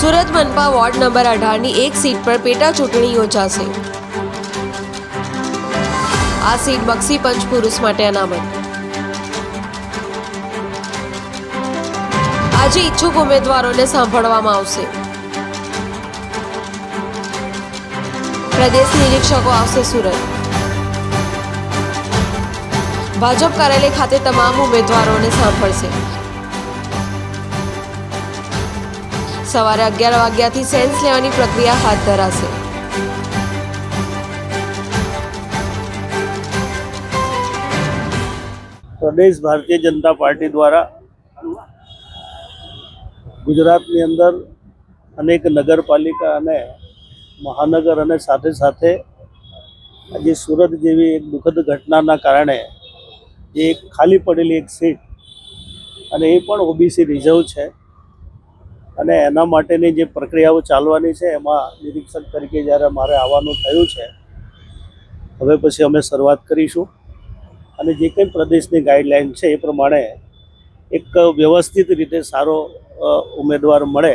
સુરત મનપા ward number અઢારની એક સીટ પર પેટા ચૂંટણી યોજાશે. આ સીટ બક્ષી પંચ પુરુષ માટે અનામત. આજે ઈચ્છુક ઉમેદવારોને સાંભળવામાં આવશે. પ્રદેશ નિરીક્ષકો આવશે સુરત. ભાજપ કાર્યાલય ખાતે તમામ ઉમેદવારોને સાંભળશે. સવારે અગિયાર વાગ્યાથી સેન્સ લેવાની પ્રક્રિયા હાથ ધરાશે. પ્રદેશ ભારતીય જનતા પાર્ટી દ્વારા ગુજરાતની અંદર અનેક નગરપાલિકા અને મહાનગર અને સાથે સાથે આજે સુરત જેવી એક દુઃખદ ઘટનાના કારણે જે એક ખાલી પડેલી એક સીટ અને એ પણ ઓબીસી રિઝર્વ છે. અને એના માટેની જે પ્રક્રિયાઓ ચાલવાની છે એમાં નિરીક્ષક તરીકે જ્યારે મારે આવવાનું થયું છે હવે પછી અમે શરૂઆત કરીશું. અને જે કંઈ પ્રદેશની ગાઈડલાઈન છે એ પ્રમાણે એક વ્યવસ્થિત રીતે સારો ઉમેદવાર મળે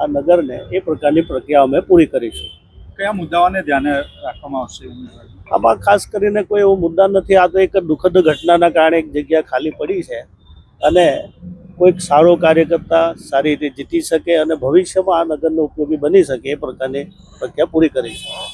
આ નગરને એ પ્રકારની પ્રક્રિયા અમે પૂરી કરીશું. કયા મુદ્દાઓને ધ્યાને રાખવામાં આવશે આમાં ખાસ કરીને કોઈ એવો મુદ્દા નથી આ તો એક દુઃખદ ઘટનાના કારણે એક જગ્યા ખાલી પડી છે. અને કોઈક સારો કાર્યકર્તા સારી રીતે જીતી શકે અને ભવિષ્યમાં આ નગરનો ઉપયોગી બની શકે એ પ્રકારની પ્રક્રિયા પૂરી કરીશું